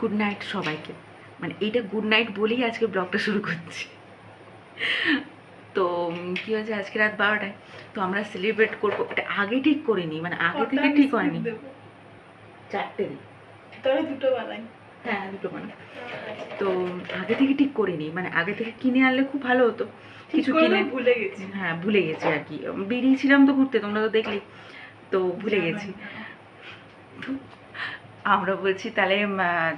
Good night সবাইকে। মানে এইটা গুড নাইট বলেই আজকে ব্লগটা শুরু করছি। তো কি হয়েছে? আজকে রাত বারোটায়। তো আমরা সেলিব্রেট করব। এটা আগে ঠিক করিনি মানে আগে থেকে ঠিক হয়নি চারটে দিন। তবে দুটো বানাই। হ্যাঁ দুটো মানে তো আগে থেকে ঠিক করিনি মানে আগে থেকে কিনে আনলে খুব ভালো হতো। কিছু কিনে ভুলে গেছি। হ্যাঁ ভুলে গেছি আর কি। বেরিয়েছিলাম তো ঘুরতে তোমরা তো দেখলি তো ভুলে গেছি। আমরা বলছি তাহলে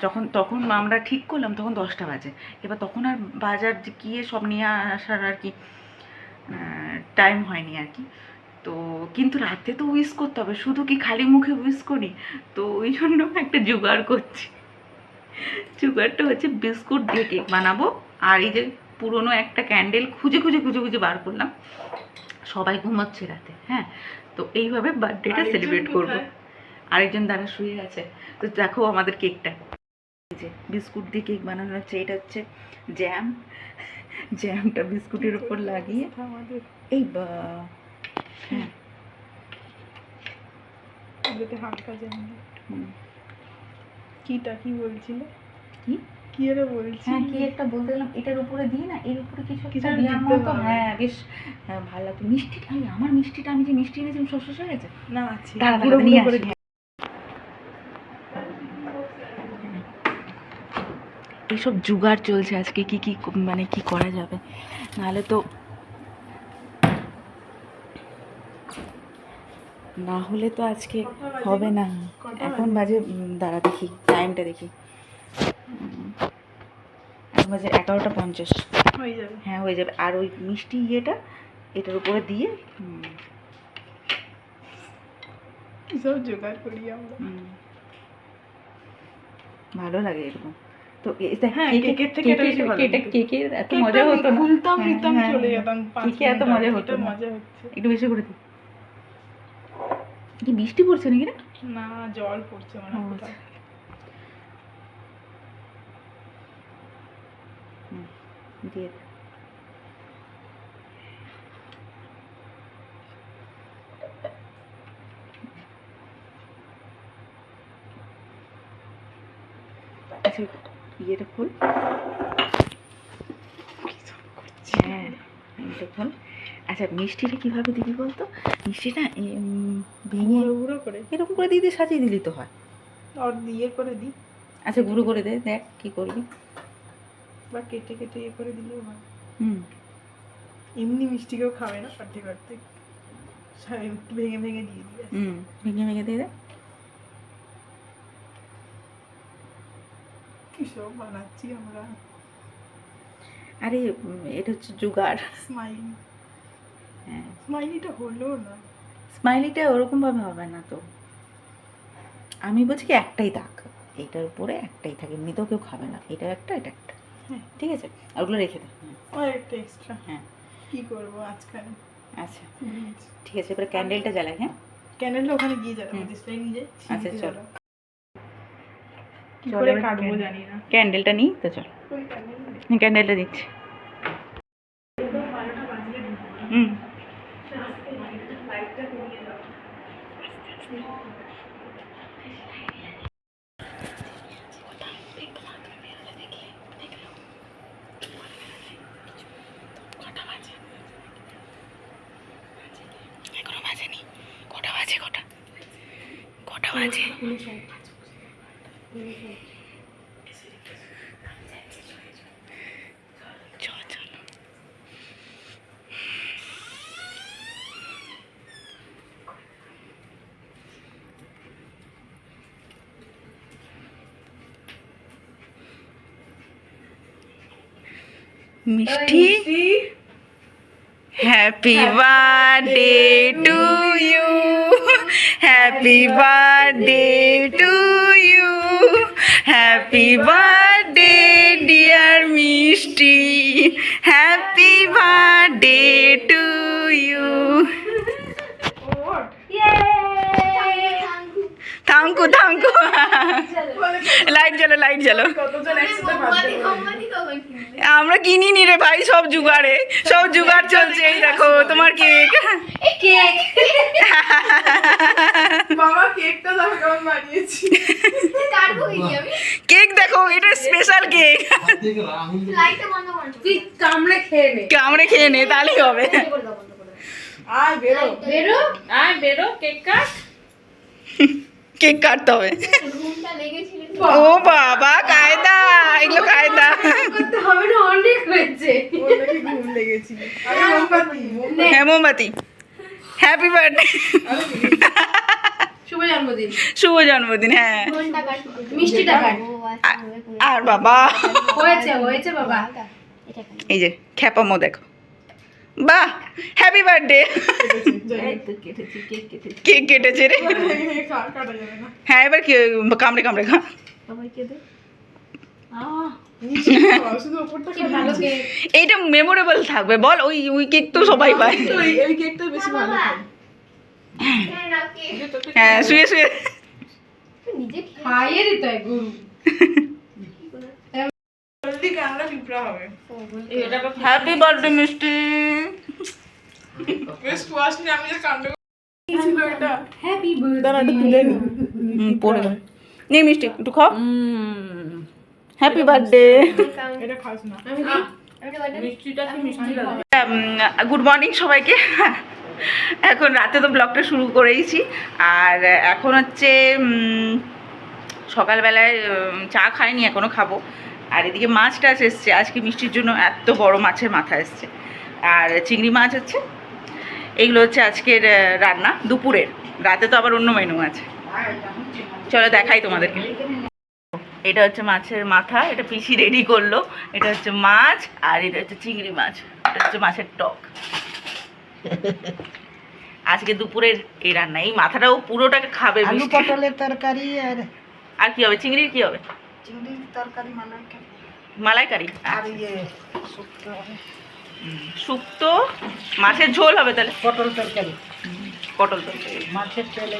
যখন তখন আমরা ঠিক করলাম তখন দশটা বাজে। এবার তখন আর বাজার যে গিয়ে সব নিয়ে আসার আর কি টাইম হয়নি আর কি। তো কিন্তু রাতে তো উইশ করতে হবে শুধু কি খালি মুখে উইশ করি? তো ওই জন্য একটা জোগাড় করছি। জোগাড়টা হচ্ছে বিস্কুট দিয়ে কেক বানাবো। আর এই যে পুরনো একটা ক্যান্ডেল খুঁজে খুঁজে খুঁজে খুঁজে বার করলাম। সবাই ঘুমাচ্ছে রাতে হ্যাঁ? তো এইভাবে বার্থডেটা সেলিব্রেট করব? আরেকজন দ্বারা শুয়ে আছে। তো দেখো আমাদের কেকটা। যে বিস্কুট দিয়ে কেক বানানো হচ্ছে এটা হচ্ছে জ্যাম জ্যামটা বিস্কুটের উপর লাগিয়ে এই বা- হ্যাঁ। হালকা জানি কিটা কি বলছিলে? কি? কি এর বলছি হ্যাঁ কি একটা বলতে গেলাম এটার উপরে দিই না এর উপরে কিছু কিছু একটা একটা দেওয়ার মতো হ্যাঁ বেশ হ্যাঁ, ভালো লাগতো আমি আমার মিষ্টিটা আমি যে মিষ্টি এনেছি শেষ হয়ে গেছে? না আছে। দাঁড়া নিয়ে আসি। এইসব জুগাড় চলছে আজকে কি কি মানে কি করা যাবে? নাহলে তো না হলে তো আজকে হবে না। এখন বাজে দাঁড়া দেখি টাইমটা দেখি। এখন বাজে এগারোটা পঞ্চাশ। হয়ে যাবে। হ্যাঁ হয়ে যাবে। আর ওই মিষ্টি ইয়েটা এটার উপরে দিয়ে সব জোগাড় করি আমরা। ভালো লাগে এরকম। তো এ- দেখ, কেকে- কেকের থেকে এটা কেকে- বেশি ভালো কেকে- লাগে। কেকের এত মজা হতো না? খুলতাম নিতাম চলে। যেতাম কেকে এত মজা হতো মজা হচ্ছে। একটু বেশি করে দিই কি বৃষ্টি পড়ছে নাকি না জল পড়ছে মানে দিয়ে দে। আচ্ছা ইয়েটা খোল হ্যাঁ এটা খোল আচ্ছা মিষ্টিটা কীভাবে দিবি বলতো? মিষ্টিটা ভেঙে গুঁড়ো করে। এরকম করে দিদি সাজিয়ে দিলি তো হয়। আর ইয়ে করে দিই আচ্ছা গুঁড়ো করে দে দেখ কি করবি। বা কেটে কেটে ইয়ে করে দিলেও হয়। হুম। এমনি মিষ্টি কেউ খাবে না পার্টি করতে ভেঙে ভেঙে দিয়ে দিবে। হুম ভেঙে ভেঙে দিয়ে বানাচ্ছি আমরা? আরে এটা হচ্ছে জুগাড় স্মাইলি হ্যাঁ। স্মাইলিটা হলো না? স্মাইলিটা ওরকমভাবে হবে না তো। আমি বলছি কি একটাই দাগ। এইটার উপরে একটাই থাকে। এমনিতেও কেউ খাবে না। এটা একটা এটা একটা। হ্যাঁ। ঠিক আছে? আর ওগুলো রেখে দে। আর একটা এক্সট্রা হ্যাঁ। কি করব আজকাল? আচ্ছা। ঠিক আছে এবার ক্যান্ডেলটা জ্বালাই হ্যাঁ? ক্যানেলটা ওখানে গিয়ে যাবে ডিসপ্লে নিয়ে যাই। আচ্ছা, চল। চল ক্যান্ডেলটা নিই তো চল। ক্যান্ডেলটা দিচ্ছি। হুম। কটা বাজে কটা? কটা বাজে? Mishti happy birthday to you happy birthday to you happy birthday dear Mishti happy birthday thank you light জ্বালো light জ্বালো। আমরা কিনিনি রে ভাই সব জুগাড়ে। সব জুগাড় চলছে এই দেখো তোমার কেক। বাবা কেকটা দেখো বানিয়েছি। কাটবো কি আমি কেক দেখো এটা স্পেশাল কেক। কামড়ে খেয়ে নে। কামড়ে খেয়ে নে তাহলেই হবে। আয় বেরো বেরো। আয় বেরো কেক কাট। কেক কাটতে হবে। ও বাবা কায়দা এগুলো কায়দা। হবে না অনেক হয়েছে। হ্যাঁ মোমবাতি। হ্যাপি বার্থডে শুভ জন্মদিন শুভ জন্মদিন হ্যাঁ। মিষ্টিটা আর বাবা। হয়েছে হয়েছে বাবা। এই যে খ্যাপামো দেখো। বাহ হ্যাপি বার্থডে কেক কেটেছে রে। হ্যাঁ এবার কি কামড়ে কামড়ে খা। এইটা মেমোরেবল থাকবে বল ওই ওই কেক তো সবাই পায়। এই এই কেকটা বেশি ভালো হ্যাঁ হ্যাঁ শুয়ে শুয়ে। নিজে খাইয়ে দিতে হয় গরু। পিঁপড়া হবে। হ্যাপি বার্থডে মিষ্টি। কুয়াশ নিয়ে আমি যে কাণ্ড ছিল এটা। হ্যাপি বার্থডে তুলে নি। পড়ে গেল। নে মিষ্টি একটু খাও। হ্যাপি বার্থডে এটা খাস না। গুড মর্নিং সবাইকে। এখন রাতে তো ব্লগটা শুরু করেইছি। আর এখন হচ্ছে সকালবেলায় চা খাইনি এখনও খাব। আর এদিকে মাছ টাছ এসছে। আজকে মিষ্টির জন্য এত বড় মাছের মাথা এসছে। আর চিংড়ি মাছ হচ্ছে এগুলো হচ্ছে আজকের রান্না দুপুরের। রাতে তো আবার অন্য মেনু আছে। চলো দেখাই তোমাদেরকে। এটা হচ্ছে মাছের মাথা। এটা পিসি রেডি করল। এটা হচ্ছে মাছ আর এটা হচ্ছে চিংড়ি মাছ। এটা হচ্ছে মাছের টক। আজকে দুপুরের এই রান্না। এই মাথাটাও পুরোটাকে খাবে আলু পটলের তরকারি আর আর কি হবে? চিংড়ির কি হবে? চিংড়ির তরকারি মালাইকারি। মালাইকারি? আর ইয়ে শুক্তো শুক্তো মাছের ঝোল হবে তাহলে? পটল তরকারি। পটল তরকারি। মাছের তেলে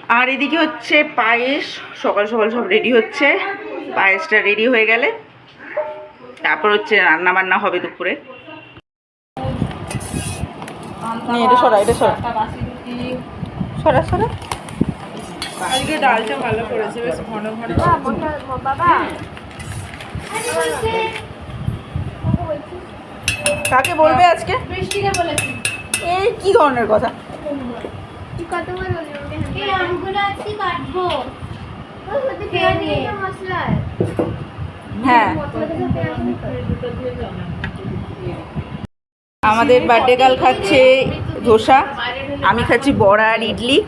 আর এদিকে হচ্ছে পায়েস সকাল সকাল সব রেডি হচ্ছে। পায়েসটা রেডি হয়ে গেলে তারপর হচ্ছে রান্না বান্না হবে দুপুরে। এটা সরা এটা সরা। সরা সরা। আজকে ডালটা ভালো করেছে বেশ ঘন ঘন বাবা কাকে বলবে আজকে? বৃষ্টিকে বলেছি। এই কি ধরনের কথা? হ্যাঁ মশলা থেকে পেঁয়াজ নিতে আমাদের বার্থডে গার্ল খাচ্ছে ধোসা আমি খাচ্ছি বড়া আর ইডলি।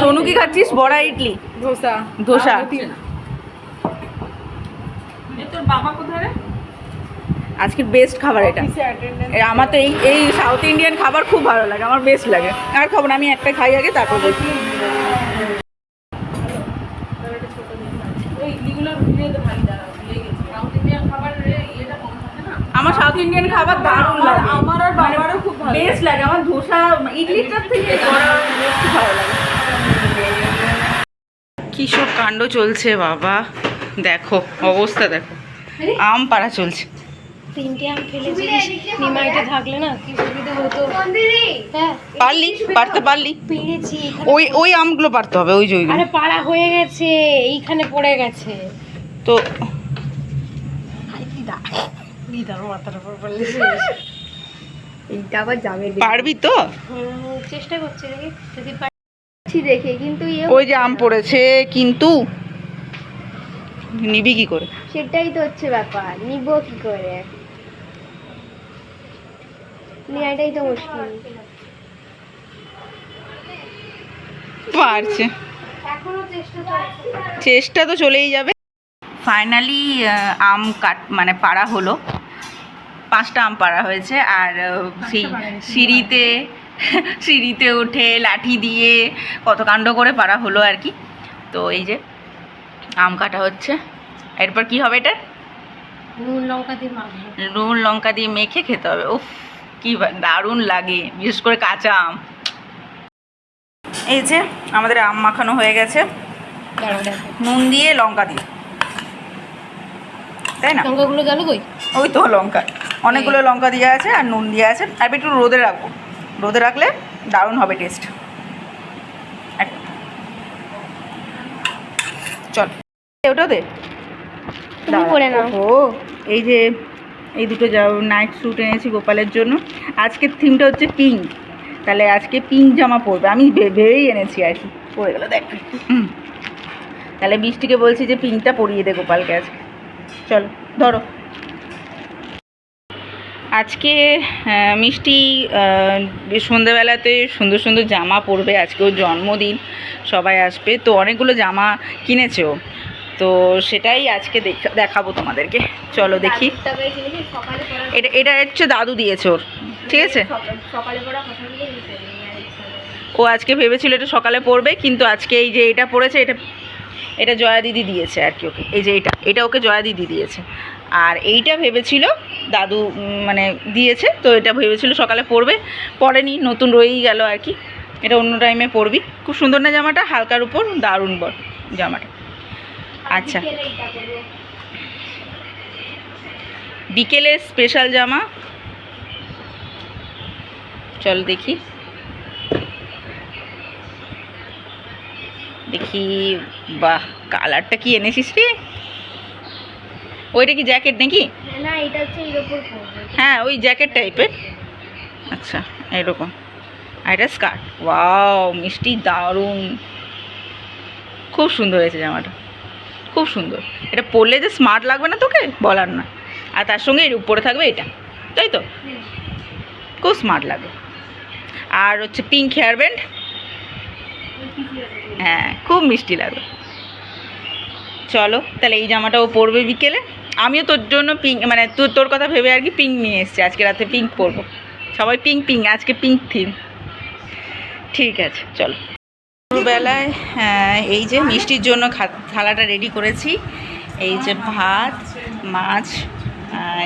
সোনু কি খাচ্ছিস? বড়া আর ইডলি? ধোসা। ধোসা। তোর বাবা কোথায় রে? আজকের বেস্ট খাবার এটা। আমার তো এই এই সাউথ ইন্ডিয়ান খাবার খুব ভালো লাগে আমার বেস্ট লাগে। আর খাব না আমি একটা খাই আগে তারপর বলছি। খাবার আমার সাউথ ইন্ডিয়ান খাবার দারুণ লাগে। বেস্ট লাগে আমার ধোসা ইডলিটার থেকে বড়া খুব ভালো লাগে। কি সব কাণ্ড চলছে বাবা। দেখো অবস্থা দেখো। আম পাড়া চলছে। তিনটে আম ফেলেছিস নিমাইটা থাকলে না কি সুবিধা হতো। হ্যাঁ। পারলি পারতে পারলি। পেরেছি ওই ওই আমগুলো পারতে হবে ওই যে। আরে পাড়া হয়ে গেছে এইখানে পড়ে গেছে। তো দিদার মাথার উপর পড়লে। এইটা আবার যাবে পারবি তো? চেষ্টা করছি দেখি যদি পারি। দেখছি দেখে কিন্তু ইয়ে ওই যে আম পড়েছে কিন্তু নিবি কি করে? সেটাই তো হচ্ছে ব্যাপার নিব কি করে? নেওয়াটাই তো মুশকিল। পারছে। চেষ্টা চেষ্টা তো চলেই যাবে। ফাইনালি আম কাট মানে পাড়া হলো। পাঁচটা আম পাড়া হয়েছে আর সেই সিঁড়িতে সিঁড়িতে উঠে লাঠি দিয়ে কত কাণ্ড করে পাড়া হলো আর কি। তো এই যে আম কাটা হচ্ছে। এরপর কি হবে এটা? নুন লঙ্কা দিয়ে নুন লঙ্কা দিয়ে মেখে খেতে হবে। উফ কি দারুণ লাগে বিশেষ করে কাঁচা আম। এই যে আমাদের আম মাখানো হয়ে গেছে। নুন দিয়ে লঙ্কা দিয়ে। তাই না? লঙ্কাগুলো গেল কই? ওই তো লঙ্কা। অনেকগুলো লঙ্কা দেওয়া আছে আর নুন দেওয়া আছে। আর একটু রোদে রাখব। রোদে রাখলে দারুণ হবে টেস্ট চল। ওটা দে। ও এই যে এই দুটো নাইট স্যুট এনেছি গোপালের জন্য। আজকের থিমটা হচ্ছে পিঙ্ক তাহলে আজকে পিঙ্ক জামা পরবে। আমি ভেবেই এনেছি আর কি। পরে গেলো দেখ। তাহলে বৃষ্টিকে বলছি যে পিঙ্কটা পরিয়ে দে গোপালকে আজকে। চলো, ধরো। আজকে মিষ্টি সন্ধেবেলাতে সুন্দর সুন্দর জামা পরবে। আজকে ওর জন্মদিন, সবাই আসবে। তো অনেকগুলো জামা কিনেছে ও। তো সেটাই আজকে দেখ- দেখাবো তোমাদেরকে। চলো দেখি। এটা এটা হচ্ছে দাদু দিয়েছে ওর। ঠিক আছে। ও আজকে ভেবেছিল এটা সকালে পড়বে কিন্তু আজকে এই যে এটা পড়েছে এটা এটা জয়া দিদি দিয়েছে আর কি ওকে। এই যে এটা এটা ওকে জয়া দিদি দিয়েছে। আর এইটা ভেবেছিল দাদু মানে দিয়েছে, তো এটা ভেবেছিল সকালে পরবে। পরেনি, নতুন রয়েই গেল আর কি। এটা অন্য টাইমে পরবি। খুব সুন্দর না জামাটা? হালকার উপর, দারুণ বর জামাটা। আচ্ছা। বিকেলে স্পেশাল জামা। চল দেখি। দেখি বাহ কালারটা কি এনেছিস রে? ওইটা কি জ্যাকেট নাকি? না এটা হচ্ছে এর উপর হ্যাঁ ওই জ্যাকেট টাইপের আচ্ছা এরকম। আর এটা স্কার্ট ওয়াও মিষ্টি দারুণ। খুব সুন্দর হয়েছে জামাটা। খুব সুন্দর। এটা পরলে যে স্মার্ট লাগবে না তোকে? বলার না। আর তার সঙ্গে এর উপরে থাকবে এটা। তাই তো? খুব স্মার্ট লাগে। আর হচ্ছে পিঙ্ক হেয়ার ব্যান্ড হ্যাঁ খুব মিষ্টি লাগবে চলো তাহলে এই জামাটাও পরবে বিকেলে। আমিও তোর জন্য পিঙ্ক মানে তোর তোর কথা ভেবে আর কি পিঙ্ক নিয়ে এসেছি আজকে রাতে পিঙ্ক পরবো। সবাই পিঙ্ক পিঙ্ক আজকে পিঙ্ক থিম ঠিক আছে চলো। দুপুরবেলায় হ্যাঁ, এই যে মিষ্টির জন্য থালাটা রেডি করেছি। এই যে ভাত মাছ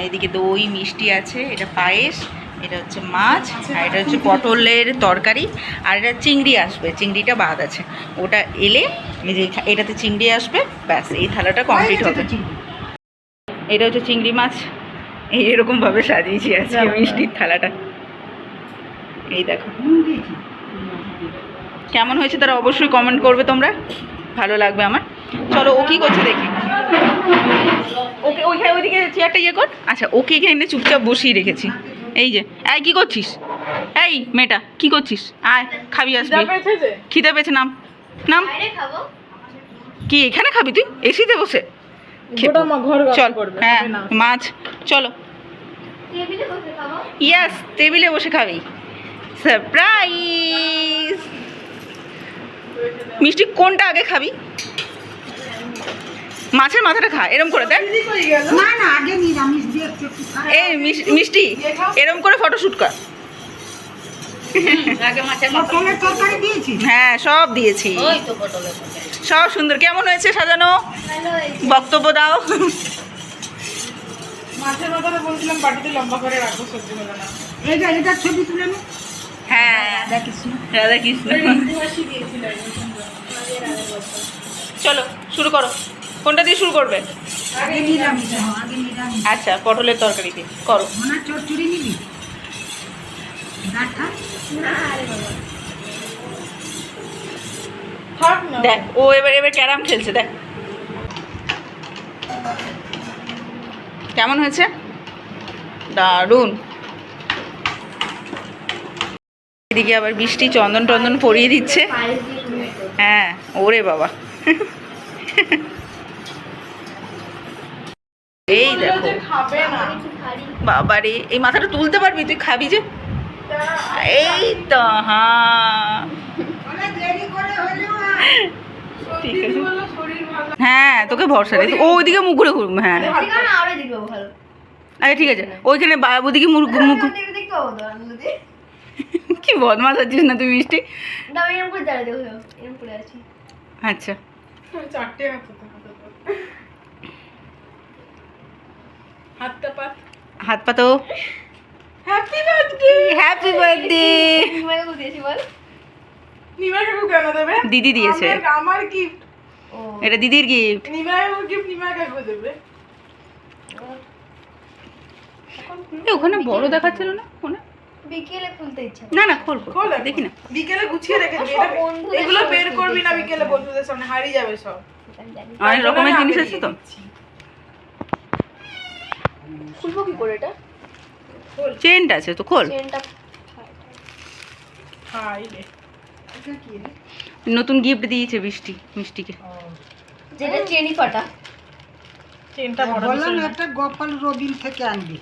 এদিকে দই মিষ্টি আছে এটা পায়েস। এটা হচ্ছে মাছ আর এটা হচ্ছে পটলের তরকারি আর এটা চিংড়ি আসবে চিংড়িটা বাদ আছে। ওটা এলে এই যে এটাতে চিংড়ি আসবে ব্যাস এই থালাটা কমপ্লিট হবে। এটা হচ্ছে চিংড়ি মাছ এই এরকমভাবে সাজিয়েছি আজকে মিষ্টির থালাটা। এই দেখো। কেমন হয়েছে তারা অবশ্যই কমেন্ট করবে তোমরা ভালো লাগবে আমার। চলো ও কি করছে দেখি। ওকে ওইখানে ওইদিকে চেয়ারটা ইয়ে কর। আচ্ছা ওকে এখানে চুপচাপ বসিয়ে রেখেছি। এই যে এই কি করছিস? এই মেয়েটা কি করছিস? আয় খাবি আসবি। খিদে পেয়েছে নাম নাম। কি এখানে খাবি তুই? এসিতে বসে। খেপো। গোটা মা ঘর গাছ চল হ্যাঁ মাছ চলো। টেবিলে বসে খাব। ইয়াস টেবিলে বসে খাবি। সারপ্রাইজ মিষ্টি কোনটা আগে খাবি? মাছের মাথাটা খা এরম করে দেখ। এই মিষ্টি এরম করে ফটোশুট কর। পটলের তরকারি দিয়েছি হ্যাঁ সব দিয়েছি। সব সুন্দর। কেমন হয়েছে সাজানো? বক্তব্য দাও। মাছের মাথাটা বলছিলাম বাটিতে লম্বা করে রাখব সবজি হলো এইটা এটা ছবি তুলে নে। হ্যাঁ। রাধা কৃষ্ণ। ইতিহাসই দিয়েছিল চলো শুরু করো। কোনটা দিয়ে শুরু করবে? আচ্ছা পটলের তরকারি দিয়ে করো। দেখ ও এবার এবার ক্যারাম খেলছে দেখ। কেমন হয়েছে? দারুণ। এদিকে আবার বৃষ্টি চন্দন টন্দন পরিয়ে দিচ্ছে। হ্যাঁ ওরে বাবা। এই দেখো। বাবারে এই মাথাটা তুলতে পারবি? তুই খাবি যে। এই তো হ্যাঁ। ঠিক আছে। হ্যাঁ তোকে ভরসা নেই। ও ওইদিকে মুখ ঘুরে ঘুরবে হ্যাঁ। আচ্ছা ঠিক আছে। ওইখানে বা- ওদিকে মুখ মুখ কি বদমাস আছিস না তুই মিষ্টি? আচ্ছা। চারটে। হাতটা পাত। হাত পাতো হ্যাপি বার্থডে হ্যাপি বার্থডে নিমাকে বল। কেন দেবে? দিদি দিয়েছে। আমার- গিফট ও। এটা দিদির গিফট নিমা কাকু গিফট নিমা কাকু দেবে। ওখানে বড় দেখাচ্ছিল না? ফোনে বিকেলে খুলতে ইচ্ছা। না না খোলবো খোল দেখি না। বিকেলে গুছিয়ে রেখে দিবি। এটা- এগুলো বের করবি না বিকেলে বন্ধুদের সামনে হারিয়ে যাবে সব। অনেক রকমের জিনিস আছে তো? খুলবো কি করে এটা? চেনটা আছে তো খোল। চেনটা নতুন গিফট দিয়েছে বৃষ্টি মিষ্টিকে। যেটা চেনি ফাটা চেনটা বড় বললাম একটা গোপাল রবিন থেকে আনবি।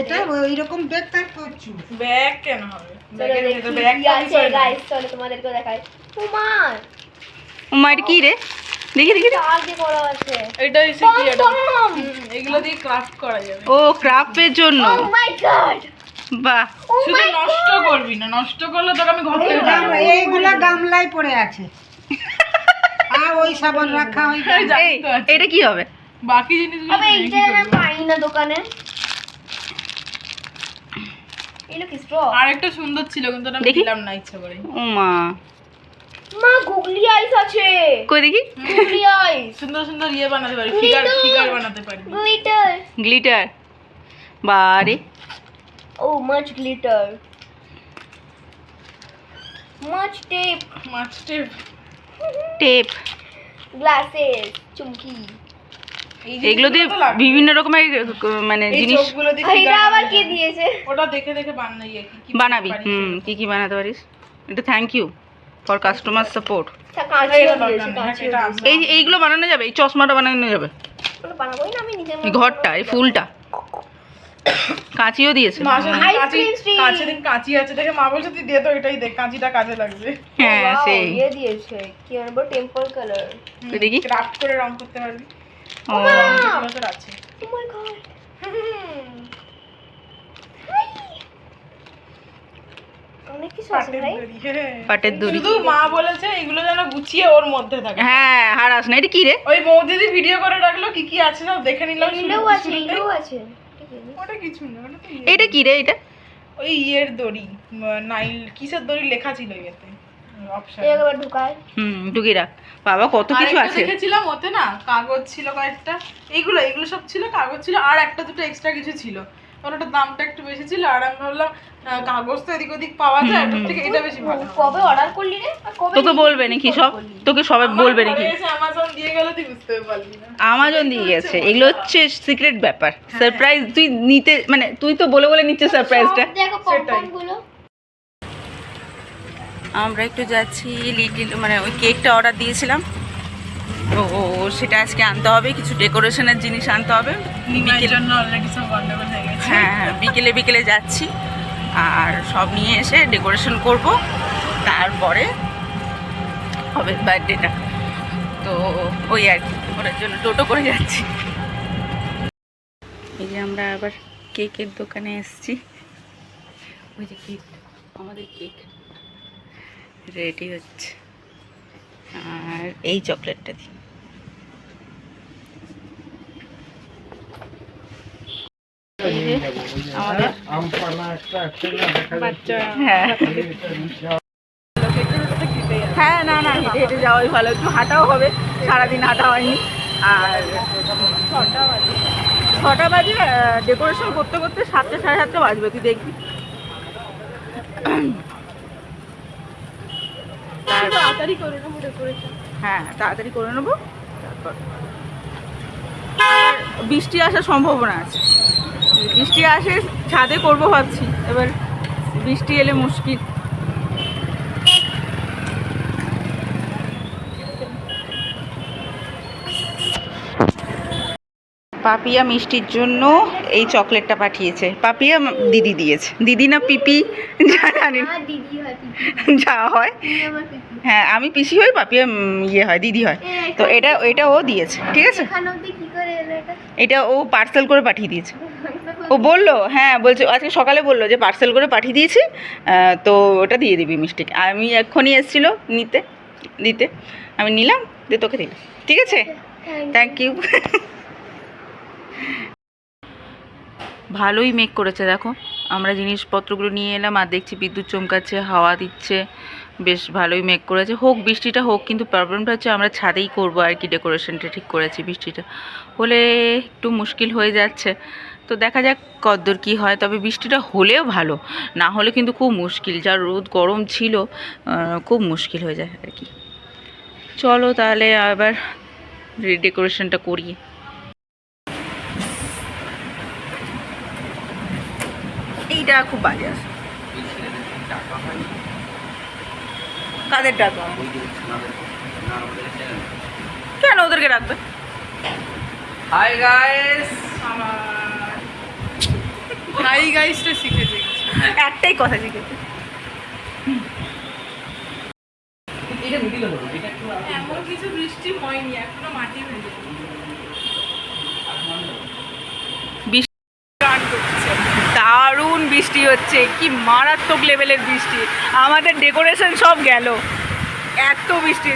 এটা ওই রকম দেখতে প্রচুর। ব্যাগ কেন হবে? ব্যাগ আছে গাইস চলো তোমাদেরকে দেখাই। এটা কি রে? দেখি দেখি এটা এসে কি এটা? এগুলো দিয়ে ক্রাফট করা যাবে। ও ক্রাফটের জন্য। ও মাই গড বাহ। শুধু নষ্ট করবি না নষ্ট করলে তোকে আমি ঘর থেকে এইগুলা গামলায় পড়ে আছে। আর ওই সাবান রাখা আছে। এটা কি হবে? বাকি জিনিসগুলো এইটা কি পাই না দোকানে। এলো কি স্ট্র আর একটা সুন্দর ছিল কিন্তু ওটা আমি। দিলাম না ইচ্ছা করে ও মা। মা গুগলি আইস আছে। কই দেখি? Googly eyes. সুন্দর সুন্দর ইয়ে বানাতে পারি ফিগার ফিগার বানাতে পারি। গ্লিটার গ্লিটার বারে। ও মাচ গ্লিটার মাচ টেপ মাছটে টেপ গ্লাসেস চুমকি এগুলো দিয়ে। বিভিন্ন রকমের মানে জিনিস এটা আবার কে দিয়েছে? ওটা দেখে দেখে বানাই কি কি বানাবি হুম। কি কি বানাতে পারিস? এটা thank you for customer support. এই এইগুলো বানানো যাবে এই চশমাটা বানানো যাবে। ঘরটা এই ফুলটা। কাঁচিও দিয়েছে। কাঁচি। কাঁচি দিন কাঁচি আছে দেখে মা বলছে তুই দে তো এটাই দেখ কাঁচিটা কাজে লাগবে। হ্যাঁ সেই। দিয়েছে। কি আনব টেম্পল কালার দেখি। ক্রাফট করে রং করতে পারবি। ও এগুলো আছে। ও মাই গড অনেক কিছু আছে ভাই। পাটের দড়ি। শুধু মা বলেছে এগুলো যেন গুছিয়ে ওর মধ্যে থাকে। হ্যাঁ হারাস না। এটা কি রে? ওই মৌদিদি ভিডিও করে রাখল কি কি আছে সব দেখে নিলাম। এগুলোও আছে এগুলোও আছে। ওটা কিছু না ওটা তো। এটা কি রে এটা? ওই ইয়ের দড়ি নাইল কিসের দড়ি লেখা ছিল ইয়েতে? একবার ঢুকায় হুম টুকি রাখ। বাবা কত কিছু আছে। দেখেছিলাম ওতে না কাগজ ছিল কয়েকটা। এইগুলো এগুলো সব ছিল কাগজ ছিল আর একটা দুটো এক্সট্রা কিছু ছিল। ওর ওটার দামটা একটু বেশি ছিল আর আমি ভাবলাম কাগজ তো এদিক ওদিক পাওয়া যায় ওটার থেকে এটা বেশি ভালো। কবে অর্ডার করলি রে? কবে তোকে বলবে নাকি সব? তোকে সবাই বলবে নাকি? অ্যামাজন দিয়ে গেল তুই বুঝতে পারবি না। আমাজন দিয়ে গেছে। এগুলো হচ্ছে সিক্রেট ব্যাপার। সারপ্রাইজ তুই নিতে মানে তুই তো বলে বলে নিচ্ছে সারপ্রাইজটা গুলো আমরা একটু যাচ্ছি লিটিল মানে ওই কেকটা অর্ডার দিয়েছিলাম। ও সেটা আজকে আনতে হবে কিছু ডেকোরেশনের জিনিস আনতে হবে। হ্যাঁ হ্যাঁ বিকেলে বিকেলে যাচ্ছি। আর সব নিয়ে এসে ডেকোরেশন করব। তারপরে হবে বার্থডেটা। তো ওই আর কি ওটার জন্য টোটো করে যাচ্ছি। এই যে আমরা আবার কেকের দোকানে এসেছি। ওই যে কেক আমাদের কেক রেডি হচ্ছে। আর এই চকলেটটা দিই। এই যে আমাদের বাচ্চা হ্যাঁ হ্যাঁ না না হেঁটে হেঁটে যাওয়াই ভালো। একটু হাঁটাও হবে সারাদিন হাঁটা হয়নি। আর ছটা বাজে ছটা বাজে ডেকোরেশন করতে করতে সাতটা সাড়ে সাতটা বাজবে তুই দেখবি। তাড়াতাড়ি করে নেব ডেকোরেশন হ্যাঁ তাড়াতাড়ি করে নেব তারপর বৃষ্টি আসার সম্ভাবনা আছে। বৃষ্টি আসে ছাদে করব ভাবছি। এবার বৃষ্টি এলে মুশকিল। পাপিয়া মিষ্টির জন্য এই চকলেটটা পাঠিয়েছে। পাপিয়া দিদি দিয়েছে। দিদি না পিপি? যা জানি হয় যা হয়। হ্যাঁ আমি পিসি হই পাপিয়া ইয়ে হয় দিদি হয়। তো এটা এটা ও দিয়েছে। ঠিক আছে এখানে অব্দি কি করে এলো এটা ও পার্সেল করে পাঠিয়ে দিয়েছে। ও বলল হ্যাঁ বলছে আজকে সকালে বলল যে পার্সেল করে পাঠিয়ে দিয়েছি তো ওটা দিয়ে দিবি মিষ্টিকে। আমি এক্ষুনি এসেছিল নিতে দিতে। আমি নিলাম দিয়ে তোকে দিলাম। ঠিক আছে? থ্যাংক ইউ ভালোই মেক করেছে, দেখো। আমরা জিনিসপত্রগুলো নিয়ে এলাম আর দেখছি বিদ্যুৎ চমকাচ্ছে, হাওয়া দিচ্ছে, বেশ ভালোই মেক করেছে। হোক, বৃষ্টিটা হোক, কিন্তু প্রবলেমটা হচ্ছে আমরা ছাদেই করব আর কি ডেকোরেশনটা ঠিক করেছি বৃষ্টিটা। হলে একটু মুশকিল হয়ে যাচ্ছে। তো দেখা যাক কদ্দর কী হয়, তবে বৃষ্টিটা হলেও ভালো। না হলে কিন্তু খুব মুশকিল, যা রোদ গরম ছিল খুব মুশকিল হয়ে যায় আর কি। চলো তাহলে আবার ডেকোরেশনটা করি এইটা খুব বাজে আছে। কাদের টাকা কেন ওদেরকে রাখবে হাই গাইস হাই গাইসটা শিখেছি। একটাই কথা জিজ্ঞেস এটা মিডিলে হলো এটা এমন কিছু বৃষ্টি হয়নি এখনও মাটি ভেজে দারুণ বৃষ্টি হচ্ছে কি মারাত্মক লেভেলের বৃষ্টি। আমাদের ডেকোরেশন সব গেল। এত বৃষ্টি।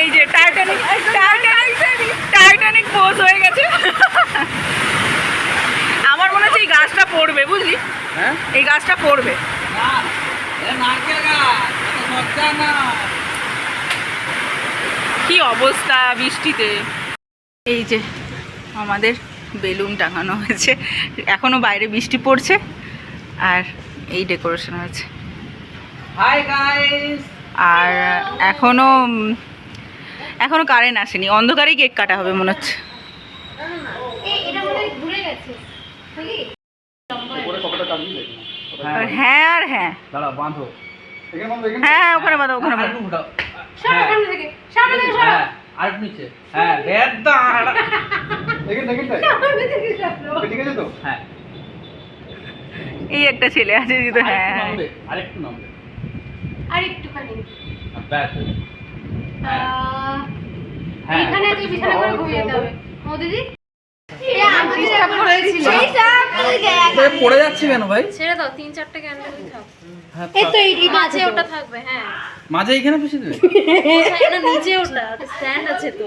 এই যে টাইটানিক টাইটানিক টাইটানিক পোজ হয়ে গেছে। আমার মনে হচ্ছে এই গাছটা পড়বে বুঝলি? হ্যাঁ? এই গাছটা পড়বে। কি অবস্থা বৃষ্টিতে? এই যে আমাদের বেলুন টাঙানো হয়েছে। এখনও বাইরে বৃষ্টি পড়ছে। আর এই ডেকোরেশন হয়েছে। আর এখনও উম, এখনও কারেন্ট আসেনি। অন্ধকারেই কেক কাটা হবে মনে হচ্ছে। এই এটা মনে হয়? আর হ্যাঁ আর হ্যাঁ। হ্যাঁ হ্যাঁ ওখানে বাঁধো ওখানে বাঁধো। আরেকটু হ্যাঁ, সামনে থেকে সামনে থেকে সরো। হ্যাঁ আরেকটু নিচে হ্যাঁ বেদ দাঁড়া হ্যাঁ এই একটা ছেলে আছে হ্যাঁ আরেকটু হ্যাঁ। নামবে আরেকটু নামবে ব্যাস আহ, বিছানা করে ঘুমিয়ে যেতে ও দিদি? এই আমাদের ডিস্টার্ব করেছিল সেই সব এ পড়ে যাচ্ছে কেন ভাই? ছেড়ে দাও তিন চারটে ক্যান্ডেল থাক হ্যাঁ, এই তো এই মাঝে ওটা থাকবে হ্যাঁ। মাঝে এইখানে বসে দেবে? না নিচে ওটা। স্ট্যান্ড আছে তো।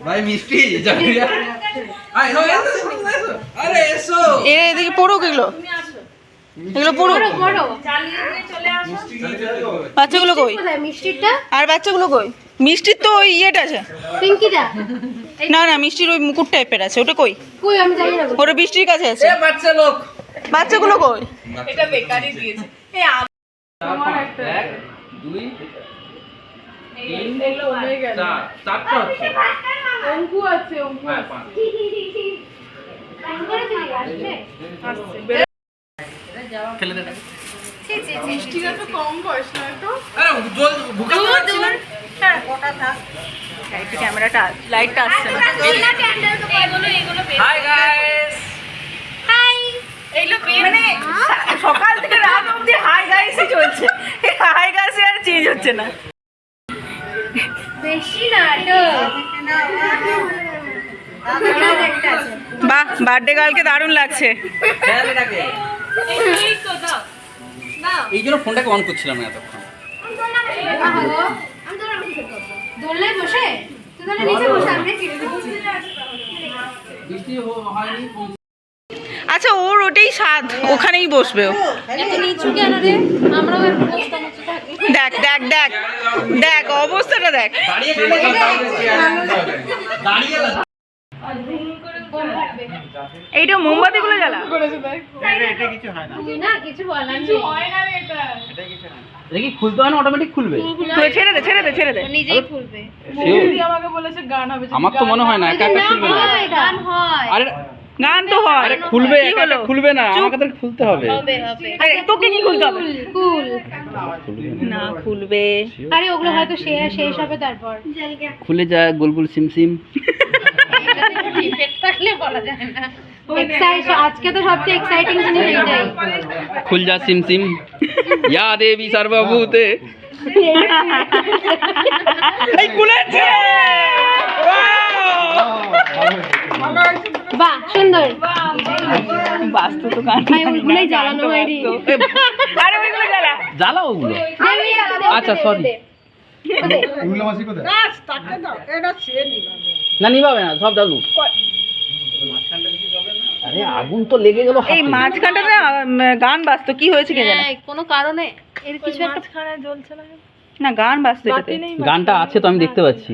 ভাই মিষ্টি এসো। আরে এসো। এ এদিকে পড়ুক এগুলো। এগুলো বড় বাচ্চাগুলো কই? মিষ্টিটা আর বাচ্চাগুলো কই? মিষ্টির তো ওই ইয়েটা আছে। না না মিষ্টির ওই মুকুট টাইপের আছে। ওটা কই? কই আমি জানি না। ওটা বৃষ্টির কাছে আছে। এ বাচ্চা লোক। বাচ্চাগুলো কই? এটা বেকারই দিয়েছে। এই আম- এক দুই এই এগুলো হয়ে গেল চার চারটা হচ্ছে অঙ্কু আছে অঙ্কু হ্যাঁ পাঁচ টাইম করে চলে আসছে আসছে বেরো- ফেলে দে মিষ্টিটা তো কম বয়স নয় তো আরে জল ঢুকাতে পারছি না একটু ক্যামেরাটা লাইটটা আসছে না না ক্যান্ডেল তো এগুলো এগুলো হাই গাইস হাই মানে সকাল থেকে রাত অবধি হাই গাইসই চলছে হাই গাইসে আর চেঞ্জ হচ্ছে না বেশি নাটক বাহ বার্থডে গার্লকে দারুণ লাগছে। এই জন্য ফোনটাকে অন করছিলাম না এতক্ষণ। আহা গো, আমি তো আমি কি করব? দোলনায় বসে? তুই তাহলে নিচে বসে আমি বৃষ্টি হয়নি আচ্ছা ওর ওটাই স্বাদ ওখানেই বসবে ও। নিচু কেন রে? আমরাও দেখ দেখ দেখ দেখ অবস্থাটা দেখ। দাঁড়িয়ে গেলে দাঁড়িয়ে গেলে এইটা মোমবাতিগুলো জ্বালা? হয় খুলতে হয় না অটোমেটিক খুলবে? ছেড়ে দে ছেড়ে দে ছেড়ে দে। নিজেই খুলবে। আমাকে বলেছে গান হবে। আমার তো মনে হয় না একা একা খুলবে না। গান হয়। আরে গান তো হয়। আরে খুলবে একা একা খুলবে না আমাকে তো খুলতে হবে। হবে হবে। আরে তোকে কি খুলতে হবে? না। খুলবে। আরে ওগুলো হয়তো শেষ শেষ হবে তারপর। খুলে যায় গোল গোল সিম সিম থাকলে বলা যায় না। আজকে তো সবচেয়ে এক্সাইটিং জিনিস এইটাই। খুল যা সিম সিম ইয়া দেবী সর্বভূতে। এই খুলেছে! বাহ সুন্দর। বাস্তু তো গান ওইগুলোই জ্বালানো হয়নি। আরে ওইগুলো জ্বালা। জ্বালা। ওগুলো দেবী, দেবী, দেবী, সরি দেবী। না সব জ্বালু আরে আগুন তো লেগে গেল এই মাঝখানটা না গান বাজতো কি হয়েছে কে জানে? কোনো কারণে? এর কিছু একটা জ্বলছে না না গান বাজতো গানটা আছে তো আমি দেখতে পাচ্ছি।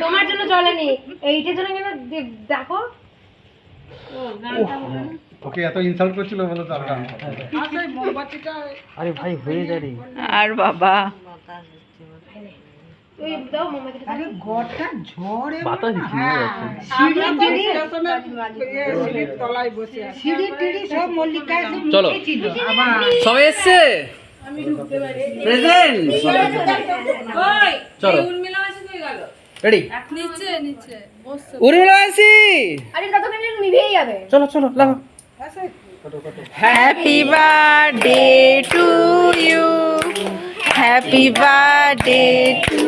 তোমার জন্য জ্বলেনি এইটার জন্য কেন দে- দেখো। ওকে এত ইনসাল্ট করছিল বলে তার গান। আরে ভাই হয়ে আর বাবা। হ্যাঁ, চলো। সবাই এসছে? চলো। রেডি উর্মিলা আরে নিভেই যাবে। চলো চলো লাগো। Happy birthday to you happy birthday to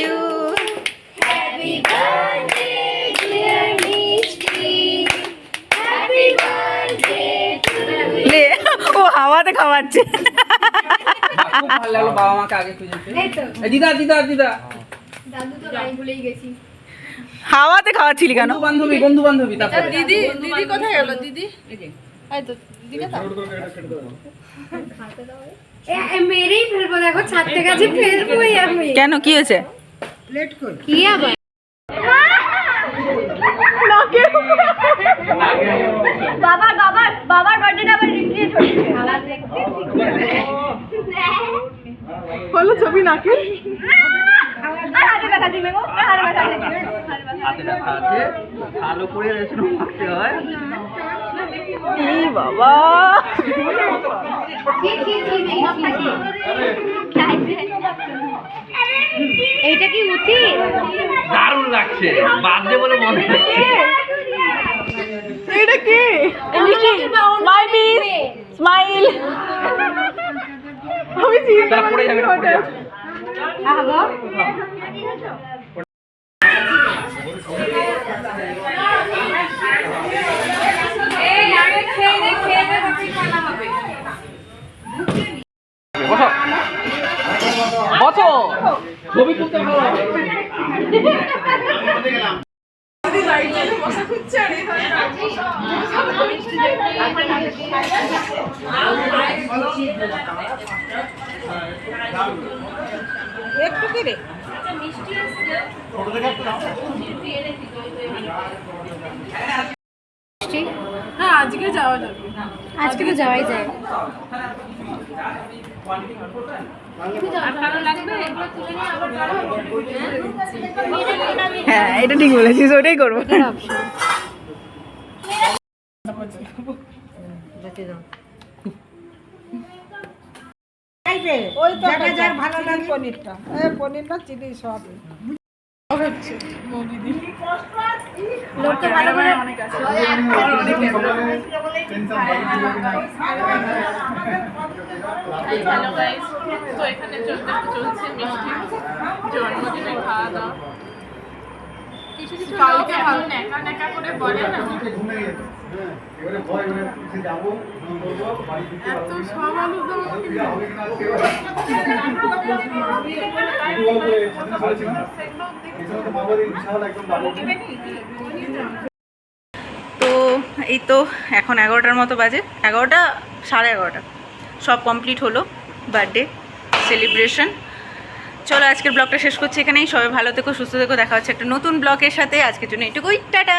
you happy birthday dear Mishti happy birthday to লে ও হাওয়াতে খাওয়াচ্ছে। খুব ভালো লাগল বাবা মাকে আগে খুঁজে দিদা দিদা দিদা। দাদু তো নাই ভুলেই গেছি। হাওয়াতে খাওয়াচ্ছিলি কেন? বন্ধু বান্ধবী বন্ধু বান্ধবী তারপরে দিদি দিদি কোথায় গেল? দিদি? এই তো এ এ, মেরেই ফেলব দেখো ছাদ থেকে আজ ফেলবোই আমি। কেন কি হয়েছে? প্লেট কই কি আবার? বাবার বাবার বাবার বার্থডেটা আবার রিক্রিয়েট হচ্ছে বলো ছবি নাকি? আর দিবে গো আর হাতে দিবে হাতে ব্যথা আছে। ভালো করে রেস্ট করতে হয়। বাবা? এইটা কি উচিত দারুণ লাগছে। বার্থডে বলে মনে হচ্ছে। এটা কি? স্মাইল প্লিজ স্মাইল আমি চিন্তা তারপরে যাবে 拍照 হ্যাঁ এটা ঠিক বলেছিস ওটাই করব। ওই তো যার যার ভালো লাগে পনিরটা এ পনির না চিলি সব হচ্ছে। লোককে ভালো করে অনেক আছে। হ্যালো গাইস তো এখানে চলতে চলছে মিষ্টি জন্মদিনের খাওয়া দাওয়া কিছু কিছু কালকে ভালো নেকা নেকা করে বলে না। এত সব আলু তো এই তো এখন এগারোটার মতো বাজে। এগারোটা, সাড়ে এগারোটা। সব কমপ্লিট হলো বার্থডে সেলিব্রেশন চলো আজকের ব্লগটা শেষ করছি এখানেই। সবাই ভালো থেকো, সুস্থ থেকো। দেখা হচ্ছে একটা নতুন ব্লগের সাথে। আজকের জন্য এটুকুই। টাটা!